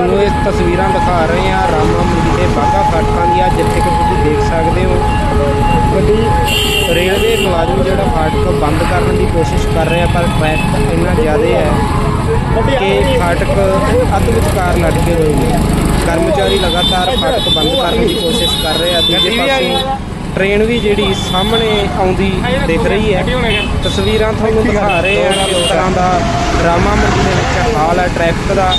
ਤੁਹਾਨੂੰ ਇਹ ਤਸਵੀਰਾਂ ਦਿਖਾ ਰਹੇ ਹਾਂ। ਰਾਮਾ ਮੰਡੀ ਦੇ ਬਾਗਾ ਫਾਟਕਾਂ ਦੀਆਂ ਜਿੱਥੇ ਕਿ ਤੁਸੀਂ ਦੇਖ ਸਕਦੇ ਹੋ। ਗੱਡੀ ਰੇਲਵੇ ਮੁਲਾਜ਼ਮ ਜਿਹੜਾ ਫਾਟਕ ਬੰਦ ਕਰਨ ਦੀ ਕੋਸ਼ਿਸ਼ ਕਰ ਰਿਹਾ ਪਰ ਟ੍ਰੈਫਿਕ ਇੰਨਾ ਜ਼ਿਆਦਾ ਹੈ ਕਿ ਫਾਟਕ ਅੱਧ ਵਿਚਕਾਰ ਲਟਕੇ ਹੋਏ ਨੇ। ਕਰਮਚਾਰੀ ਲਗਾਤਾਰ ਫਾਟਕ ਬੰਦ ਕਰਨ ਦੀ ਕੋਸ਼ਿਸ਼ ਕਰ ਰਹੇ ਆ। ਦੂਜੇ ਪਾਸੇ ਟ੍ਰੇਨ ਵੀ ਜਿਹੜੀ ਸਾਹਮਣੇ ਆਉਂਦੀ ਦਿਖ ਰਹੀ ਹੈ। ਤਸਵੀਰਾਂ ਤੁਹਾਨੂੰ ਦਿਖਾ ਰਹੇ ਆ ਕਿਸ ਤਰ੍ਹਾਂ ਦਾ ਰਾਮਾ ਮੰਡੀ ਦੇ ਵਿੱਚ ਹਾਲ ਹੈ। ਟ੍ਰੈਫਿਕ ਦਾ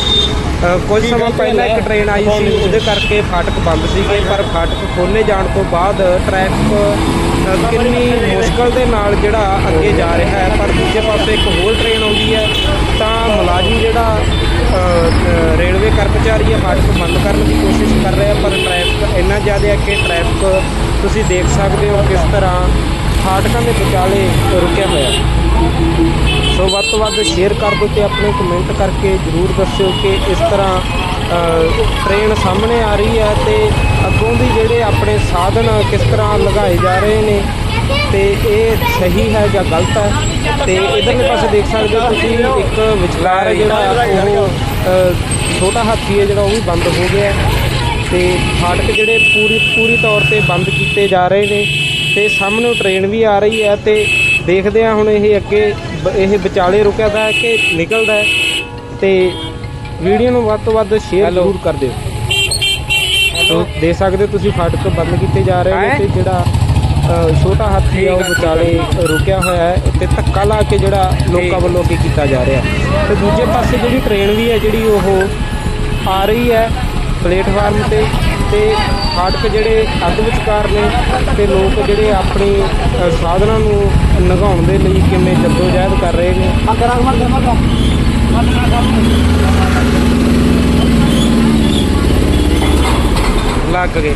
ਕੁਝ ਸਮਾਂ ਪਹਿਲਾਂ ਇੱਕ ਟ੍ਰੇਨ ਆਈ ਸੀ ਉਹਦੇ ਕਰਕੇ ਫਾਟਕ ਬੰਦ ਸੀਗੇ ਪਰ ਫਾਟਕ ਖੋਲੇ ਜਾਣ ਤੋਂ ਬਾਅਦ ਟ੍ਰੈਫਿਕ ਕਿੰਨੀ ਮੁਸ਼ਕਲ ਦੇ ਨਾਲ ਜਿਹੜਾ ਅੱਗੇ ਜਾ ਰਿਹਾ ਹੈ ਪਰ ਦੂਜੇ ਪਾਸੇ ਇੱਕ ਹੋਰ ਟ੍ਰੇਨ ਆਉਂਦੀ ਹੈ ਤਾਂ ਮੁਲਾਜ਼ਮ ਜਿਹੜਾ ਰੇਲਵੇ ਕਰਮਚਾਰੀ ਹੈ ਫਾਟਕ ਬੰਦ ਕਰਨ ਦੀ ਕੋਸ਼ਿਸ਼ ਕਰ ਰਿਹਾ ਪਰ ਟ੍ਰੈਫਿਕ ਇੰਨਾ ਜ਼ਿਆਦਾ ਹੈ ਕਿ ਟ੍ਰੈਫਿਕ ਤੁਸੀਂ ਦੇਖ ਸਕਦੇ ਹੋ ਕਿਸ ਤਰ੍ਹਾਂ ਫਾਟਕਾਂ ਦੇ ਵਿਚਾਲੇ ਰੁਕਿਆ ਹੋਇਆ ਹੈ। ਸੋ ਵੱਧ ਤੋਂ ਵੱਧ ਸ਼ੇਅਰ ਕਰ ਦਿਓ ਤੇ ਆਪਣੇ ਕਮੈਂਟ ਕਰਕੇ ਜਰੂਰ ਦੱਸਿਓ ਕਿ ਇਸ ਤਰ੍ਹਾਂ ਟ੍ਰੇਨ ਸਾਹਮਣੇ ਆ ਰਹੀ ਹੈ ਤੇ ਅੱਗੋਂ ਦੀ ਜਿਹੜੇ ਆਪਣੇ ਸਾਧਨ ਕਿਸ ਤਰ੍ਹਾਂ ਲਗਾਏ ਜਾ ਰਹੇ ਨੇ ਤੇ ਇਹ ਸਹੀ ਹੈ ਜਾਂ ਗਲਤ ਹੈ? ਤੇ ਇਧਰਲੇ ਪਾਸੇ ਦੇਖ ਸਕਦੇ ਹੋ ਤੁਸੀਂ ਇੱਕ ਵਿਚਕਾਰ ਜਿਹੜਾ ਉਹ ਛੋਟਾ ਹਾਥੀ ਹੈ ਜਿਹੜਾ ਉਹ ਵੀ ਬੰਦ ਹੋ ਗਿਆ ਤੇ ਫਾਟਕ ਜਿਹੜੇ ਪੂਰੀ ਪੂਰੀ ਤੌਰ ਤੇ ਬੰਦ ਕੀਤੇ ਜਾ ਰਹੇ ਨੇ ਤੇ ਸਾਹਮਣੇ ਟ੍ਰੇਨ ਵੀ ਆ ਰਹੀ ਹੈ ਤੇ ਦੇਖਦੇ ਆ ਹੁਣ ਇਹ ਅੱਗੇ ਇਹ ਵਿਚਾਲੇ ਰੁਕਿਆ ਦਾ ਕਿ ਨਿਕਲਦਾ ਹੈ। ਤੇ ਵੀਡੀਓ ਨੂੰ ਵੱਧ ਤੋਂ ਵੱਧ ਸ਼ੇਅਰ ਜ਼ਰੂਰ ਕਰ ਦਿਓ। ਸੋ ਦੇਖ ਸਕਦੇ ਹੋ ਤੁਸੀਂ ਫਾਟਕ ਬੰਦ ਕੀਤੇ ਜਾ ਰਹੇ ਨੇ ਤੇ ਜਿਹੜਾ ਛੋਟਾ ਹਾਥੀ ਆ ਉਹ ਵਿਚਾਲੇ ਰੁਕਿਆ ਹੋਇਆ ਹੈ ਤੇ ਧੱਕਾ ਲਾ ਕੇ ਜਿਹੜਾ ਲੋਕਾਂ ਵੱਲੋਂ ਕੀ ਕੀਤਾ ਜਾ ਰਿਹਾ। ਤੇ ਦੂਜੇ ਪਾਸੇ ਜਿਹੜੀ ਟ੍ਰੇਨ ਵੀ ਹੈ ਜਿਹੜੀ ਉਹ ਆ ਰਹੀ ਹੈ ਪਲੇਟਫਾਰਮ ਤੇ ਤੇ ਫਾਟਕ ਜਿਹੜੇ ਅੱਧ ਵਿਚਕਾਰ ਨੇ ਤੇ ਲੋਕ ਜਿਹੜੇ ਆਪਣੀ ਅ, ਸਾਧਨਾਂ ਨੂੰ ਨਿਭਾਉਣ ਦੇ ਲਈ ਕਿਵੇਂ ਜਦੋਜਹਿਦ ਕਰ ਰਹੇ ਨੇ? ਲੱਗ ਗਏ।